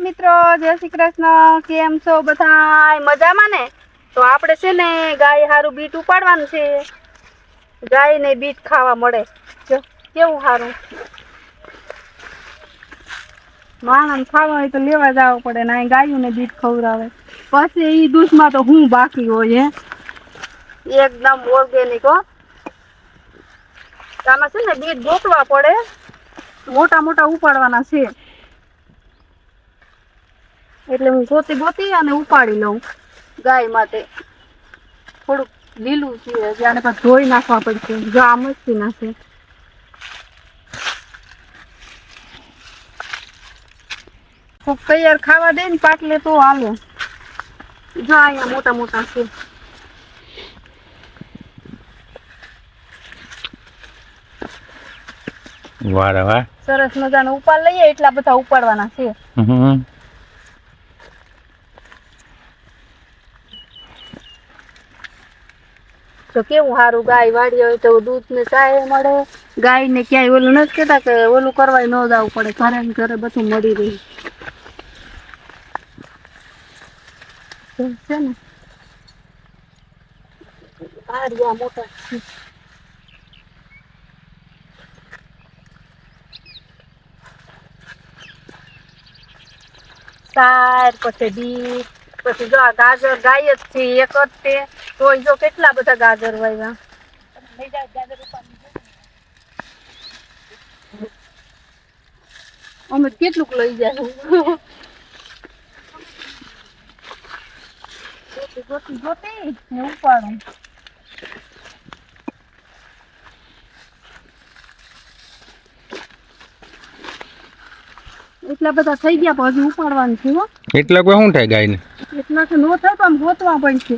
મિત્રો, જય શ્રી કૃષ્ણ. કેમ છો બધા મજામાં ને? તો આપણે છે ને ગાય સારું બીટ ઉપાડવાનું છે. ગાયને બીટ ખાવા મળે. જો, કેવું સારું માણસ ખાવા હોય તો લેવા જવું પડે, ને અહીં ગાયોને બીટ ખવડાવે. પછી એ દૂધમાં તો હું બાકી હોય, હે? એકદમ ઓર્ગેનિક હો. આમાં છે ને બીટ ગોતવા પડે. મોટા મોટા ઉપાડવાના છે. એટલે હું ગોતી ગોતી અને ઉપાડી લઉં ગાય માટે. થોડુંક લીલું છે જાણે પણ ધોઈ નાખવા પડશે. જો આ મસ્તી નાખે કોક તૈયાર ખાવા દે ને પાટલે તો હાલે. જો અહીંયા મોટા મોટા છે. વાહ વાહ સરસ મજાનો ઉપાડ લઈએ એટલા બધા ઉપાડવાના છે. હમ. તો કેવું સારું ગાય વાળી હોય તો દૂધ ને ચાય મળે. ગાય ને ક્યાંય ઓલું નથી કેતા કે ઓલું કરવાય ન જવું પડે. ઘરે ને ઘરે બધું મળી રહે. છે ને? હાડિયા મોટા સાર, પછી બીટ પછી જો આ ગાજર ગાય જ છે, એક જ તે તોય જો કેટલા બધા ગાજર વાવ્યા અમે કેટલુંક લઈ જાય ગોતી ગોતી ગોતી ને ઉપાડું. એટલા બધા થઈ ગયા, પણ હજી ઉપાડવાનું છે હો. એટલે કોઈ શું થાય ગાયને? એટલા નો થાય તો આમ ગોતવા પડશે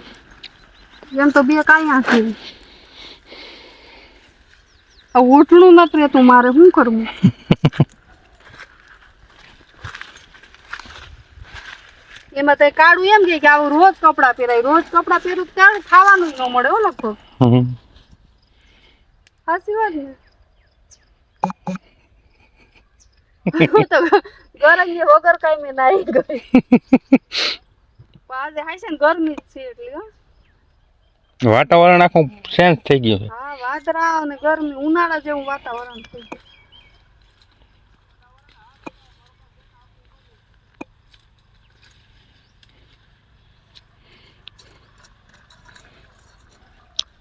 એમ તો બે કાંઈ છે આ ઓઠણું નથી રહેતું મારે શું કરવું એમાં તો કાળું એમ કે આવું રોજ કપડાં પહેરાય રોજ કપડાં પહેરું ત્યારે ખાવાનું ન મળે હો લગભગ. સાચી વાત ને હું તો ગરમ વગર કઈ મેં નાઈ ગઈ આજે હાય છે ને ગરમી જ છે એટલે હો. વાતાવરણ આખું ચેન્જ થઈ ગયું છે. હા વાદરા અને ગરમી ઉનાળા જેવું વાતાવરણ થઈ ગયું.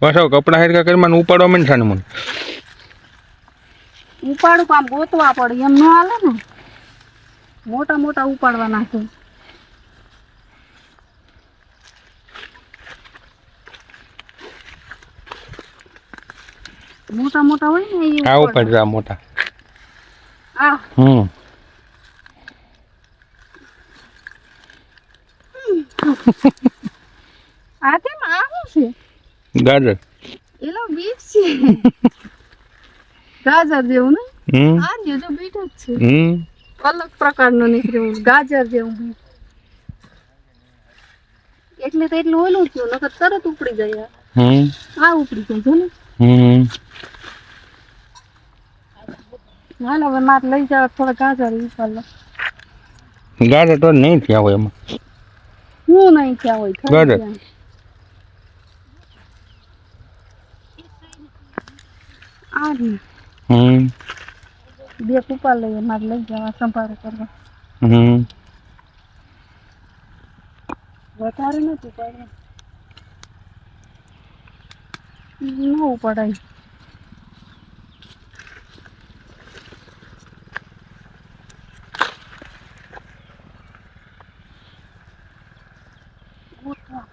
બસ કપડા હેરકા કરી ઉપાડવા મને છે ને મને. ઉપાડું કામ ગોતવા પડે એમ ન હાલે ને. મોટા મોટા ઉપાડવાના છે. મોટા મોટા હોય ને આ. ઉપાડ જા મોટા. આ હમ. આ તેમ આ શું છે? ગાજર. એલો બીટ છે. ગાજર જેવું ને હમ. આ જે તો બીટ જ છે. હમ. અલગ પ્રકારનો નીકળ્યો ગાજર જેવું બીટ એટલે તો એટલું ઓલું થયું નકર તરત ઉપડી જાય આ. હમ. આ ઉપડી જાય છે ને. હમ. હાલ હવે મારે લઈ જાવ થોડા ગાજર ઉપર લો. ગાજર તો નહીં થયા હોય એમાં. હું નહીં થયા હોય થઈ ગાજર. ગયા. આ રહ્યું. હમ. બે કુપા લઈએ મારે લઈ જવા સંભાળ કરવા. હમ. વધારે નથી પડે. ન ઉપડાય.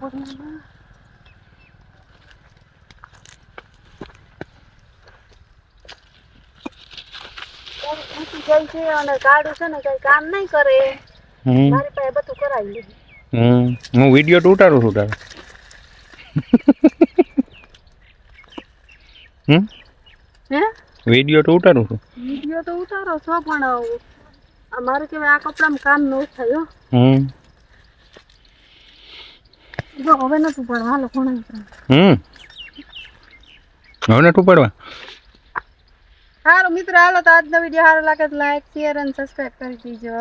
ગોતવા પડે ને. બહુ થાકી જાય છે અને ગાડું છે ને કઈ કામ નહીં કરે મારી પાસે બધું કરાવી લીધું હમ. હું વીડિયો તો ઉતારું છું તારે. હમ? હે? વીડિયો તો ઉતારું છું. વીડિયો તો ઉતારો છો પણ અમારે કેવાય આ કપડામાં કામ ન થયો હો. હમ. જો હવે નતું પણ હાલો કોણ હમ. હવે નથી ઉપાડવા. સારું મિત્રો હાલો તો આજનો વીડિયો સારો લાગે તો લાઈક શેર અને સબસ્ક્રાઈબ કરી દીજો.